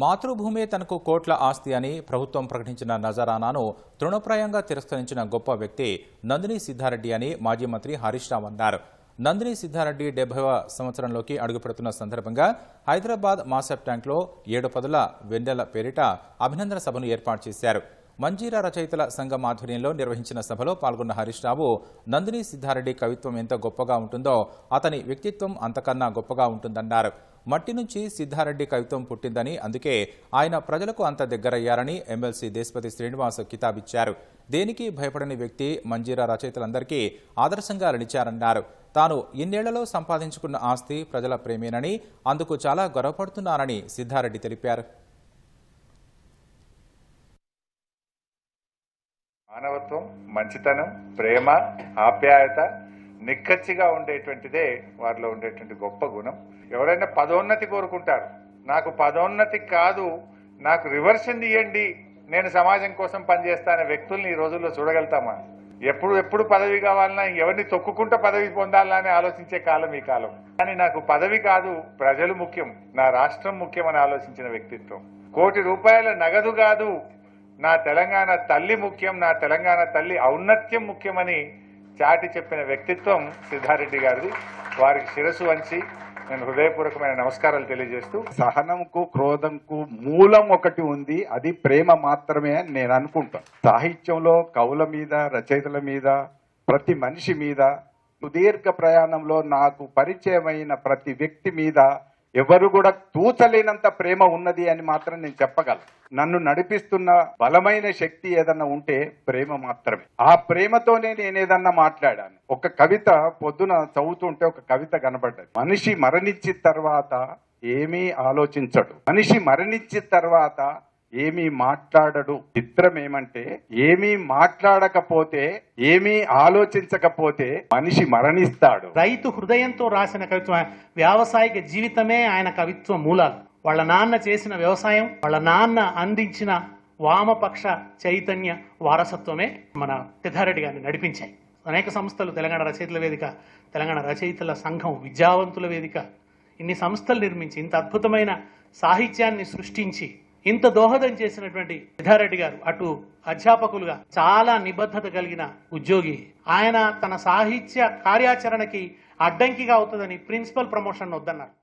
మాతృభూమే తనకు కోట్ల ఆస్తి అని ప్రభుత్వం ప్రకటించిన నజరానాను తృణప్రాయంగా తిరస్కరించిన గొప్ప వ్యక్తి నందిని సిద్ధారెడ్డి అని మాజీ మంత్రి హరీష్ రావు అన్నారు. నందిని సిద్ధారెడ్డి డెబ్బైవ సంవత్సరంలోకి అడుగుపెడుతున్న సందర్భంగా హైదరాబాద్ మాసెప్ ట్యాంక్లో ఏడు పదుల వెన్నెల పేరిట అభినందన సభను ఏర్పాటు చేశారు. మంజీరా రచయితల సంఘం ఆధ్వర్యంలో నిర్వహించిన సభలో పాల్గొన్న హరీష్ రావు నందిని సిద్ధారెడ్డి కవిత్వం ఎంత గొప్పగా ఉంటుందో అతని వ్యక్తిత్వం అంతకన్నా గొప్పగా ఉంటుందన్నారు. మట్టి నుంచి సిద్ధారెడ్డి కవిత్వం పుట్టిందని అందుకే ఆయన ప్రజలకు అంత దగ్గరయ్యారని ఎమ్మెల్సీ దేశపతి శ్రీనివాస్ కితాబిచ్చారు. దేనికి భయపడని వ్యక్తి మంజీరా రచయితలందరికీ ఆదర్శంగా నిలిచారన్నారు. తాను ఇన్నేళ్ళలో సంపాదించుకున్న ఆస్తి ప్రజల ప్రేమేనని అందుకు చాలా గర్వపడుతున్నానని సిద్ధారెడ్డి తెలిపారు. మానవత్వం మంచితనం ప్రేమ ఆప్యాయత నిక్కచ్చిగా ఉండేటువంటిదే వారిలో ఉండేటువంటి గొప్ప గుణం. ఎవరైనా పదోన్నతి కోరుకుంటారు. నాకు పదోన్నతి కాదు నాకు రివర్షన్ ఇవ్వండి నేను సమాజం కోసం పనిచేస్తానే వ్యక్తుల్ని ఈ రోజుల్లో చూడగలుగుతామా? ఎప్పుడు ఎప్పుడు పదవి కావాలన్నా ఎవరిని తొక్కుకుంటా పదవి పొందాలా అని ఆలోచించే కాలం ఈ కాలం. కానీ నాకు పదవి కాదు ప్రజలు ముఖ్యం నా రాష్ట్రం ముఖ్యం అని ఆలోచించిన వ్యక్తిత్వం. కోటి రూపాయల నగదు కాదు నా తెలంగాణ తల్లి ముఖ్యం నా తెలంగాణ తల్లి ఔన్నత్యం ముఖ్యమని చాటి చెప్పిన వ్యక్తిత్వం సిద్ధారెడ్డి గారిది. వారికి శిరస్సు వంచి నేను హృదయపూర్వకమైన నమస్కారాలు తెలియజేస్తూ సహనంకు క్రోధంకు మూలం ఒకటి ఉంది. అది ప్రేమ మాత్రమే అని నేను అనుకుంటాను. సాహిత్యంలో కవుల మీద రచయితల మీద ప్రతి మనిషి మీద సుదీర్ఘ ప్రయాణంలో నాకు పరిచయమైన ప్రతి వ్యక్తి మీద ఎవరు కూడా తూచలేనంత ప్రేమ ఉన్నది అని మాత్రం నేను చెప్పగలను. నన్ను నడిపిస్తున్న బలమైన శక్తి ఏదన్నా ఉంటే ప్రేమ మాత్రమే. ఆ ప్రేమతోనే నేను ఏదన్నా మాట్లాడాను. ఒక కవిత పొద్దున చదువుతుంటే ఒక కవిత కనబడ్డది. మనిషి మరణించిన తర్వాత ఏమీ ఆలోచించడు. మనిషి మరణించిన తర్వాత ఏమీ మాట్లాడడు. చిత్రం ఏమంటే ఏమీ మాట్లాడకపోతే ఏమీ ఆలోచించకపోతే మనిషి మరణిస్తాడు. రైతు హృదయంతో రాసిన కవిత్వం వ్యావసాయిక జీవితమే ఆయన కవిత్వ మూలాలు. వాళ్ళ నాన్న చేసిన వ్యవసాయం వాళ్ళ నాన్న అందించిన వామపక్ష చైతన్య వారసత్వమే మన సిద్ధారెడ్డి గారిని నడిపించాయి. అనేక సంస్థలు తెలంగాణ రచయితల వేదిక తెలంగాణ రచయితల సంఘం విద్యావంతుల వేదిక ఇన్ని సంస్థలు నిర్మించి ఇంత అద్భుతమైన సాహిత్యాన్ని సృష్టించి ఇంత దోహదం చేసినటువంటి సిద్ధారెడ్డి గారు అటు అధ్యాపకులుగా చాలా నిబద్ధత కలిగిన ఉద్యోగి. ఆయన తన సాహిత్య కార్యాచరణకి అడ్డంకిగా అవుతుందని ప్రిన్సిపల్ ప్రమోషన్ వద్దన్నారు.